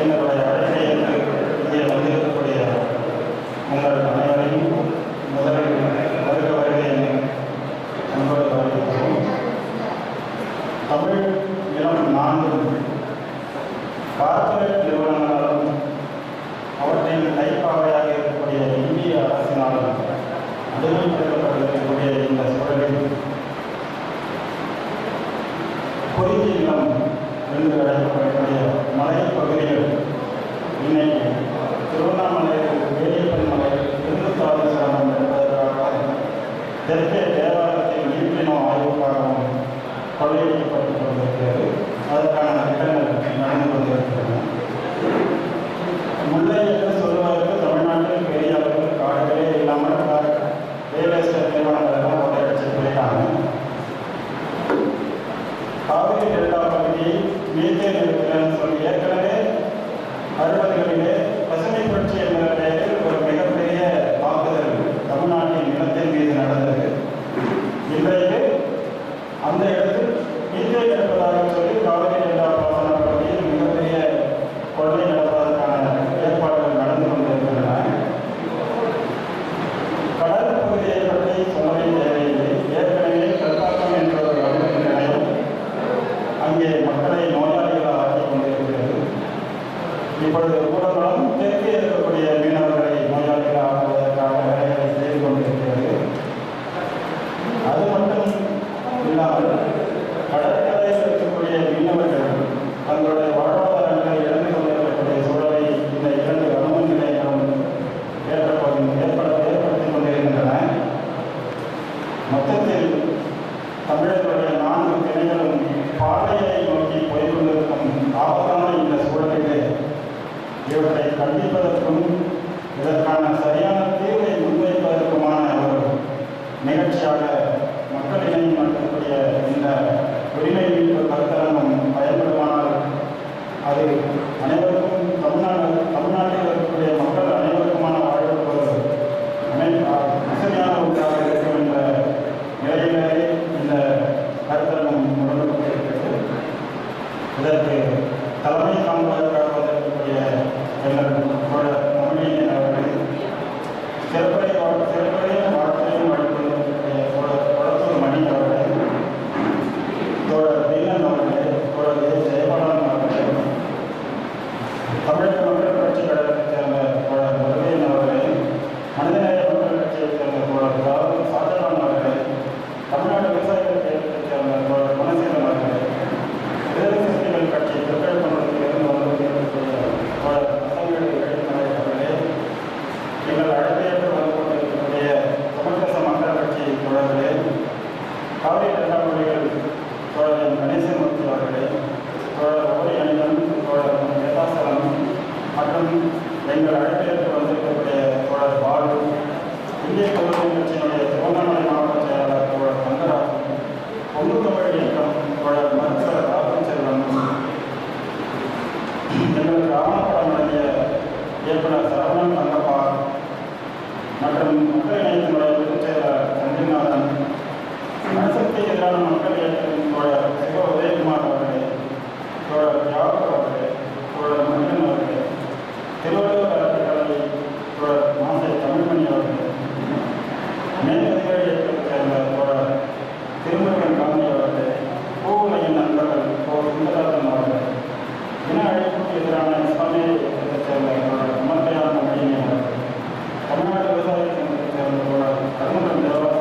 எங்களுடைய அழைப்பை ஏற்று இங்கே வந்திருக்கக்கூடிய உங்கள் அனைவரையும் முதலில் வருக வருக என அன்போடு வரவேற்கிறோம் தமிழ் இளம் நான்கு கார்ப்பரேட் நிறுவனங்களாலும் அவற்றின் கைப்பாவையாக இருக்கக்கூடிய இந்திய அரசினாலும் அடிமைப்படுத்தப்பட்டிருக்கக்கூடிய இந்த சூழலில் குறுகிய நிலம் என்று அழைக்கப்படக்கூடிய மலைப்பகுதிகள் இன்னைக்கு திருவண்ணாமலையில் வேலியப்பன் மலை இந்துத்தாதி சிரமம் என்பதற்காக தெற்கே தேவாலயத்தில் நீர்ப்பினோ ஆய்வுக்காகவும் கொள்ளையடிக்கப்பட்டு கொண்டிருக்கிறது அதற்கான திட்டங்கள் நடந்து கொண்டிருக்கின்றன మేతే இப்பொழுது ஊடகம் தெற்கே இருக்கக்கூடிய மீனவர்களை நோயாளிகளாக ஆக்குவதற்காக வேலைகளை செய்து கொண்டிருக்கிறது. அது மட்டும் இல்லாமல் கடற்கரையில் இருக்கக்கூடிய மீனவர்கள் தங்களுடைய நிகழ்ச்சியாக மக்கள் இணையம் நடத்தக்கூடிய இந்த உரிமை மீட்பு கருத்தரங்கம் பயன்படுமானால் அது அனைவருக்கும் தமிழ்நாடு தமிழ்நாட்டில் இருக்கக்கூடிய மக்கள் அனைவருக்குமான வாழ்வுக்கு வசதியான ஒன்றாக இருக்கும் என்ற நிலையிலேயே இந்த கருத்தரங்கம் முடக்கப்பட்டிருக்கிறது இதற்கு தலைமை காண்பதற்காக வந்திருக்கக்கூடிய எங்கள் தோழர் அவர்கள் சிறப்பை வாழ் சிறப்பையும் வாழ்க்கையும் வழிபட்டிருக்கக்கூடிய தோழர் கொளத்தூர் மணி அவர்கள் தோழர் வீரன் அவர்களே தோழர் ஏ ஜெயபாலன் அவர்களே தமிழக மக்கள் கட்சி கழகத்தைச் சேர்ந்த தோழர் முருகையன் அவர்களே மனிதநேய மக்கள் கட்சியைச் சேர்ந்த தோழர் ஷாஜகான் தமிழ்நாடு விவசாயிகள் இயக்கத்தைச் சேர்ந்த தோழர் குணசீலன் அவர்களே விடுதலை சிறுத்தைகள் கட்சி திருக்கழுக்குன்றத்திலிருந்து வந்திருக்கக்கூடிய தோழர் அசங்கடி அவர்களே எங்கள் அழைப்பேற்று வந்து கொண்டிருக்கக்கூடிய சமரச மக்கள் கட்சி தோழர்களே காவிரி டெல்டாமொழிகள் தோழர் கணேசமூர்த்தி அவர்களே தோழர் மற்றும் எங்கள் அழைப்பிற்கு வந்திருக்கக்கூடிய தோழர் பாலு இந்திய கம்யூனிஸ்ட் கட்சியினுடைய திருவண்ணாமலை மாவட்ட செயலாளர் தோழர் கந்தராஜன் பொங்கு தமிழ் இயக்கம் தோழர் மருத்துவர் ராகுல் செல்வன் எங்களுக்கு ஆவணப்படம் இயக்குனர் சரவணன் தங்கப்பா மற்றும் மக்கள் இணையத்தினுடைய பொதுச் செயலாளர் சந்திநாதன் மனசக்தி எதிரான மக்கள் இயக்கத்தின் தோழர் சிவ உதயகுமார் அவர்கள் மேற்கொண்டு சேர்ந்த தோழர் திருமுருகன் காந்தி அவர்கள் பூவுமையின் நண்பர்கள் கோ சுந்தரராஜன் எதிரான சமயத்தை சேர்ந்த தோழர் அமர்தயான மணியன் தமிழ்நாடு விவசாய சங்கத்தை சேர்ந்த தோழர் அருணன் தேவர்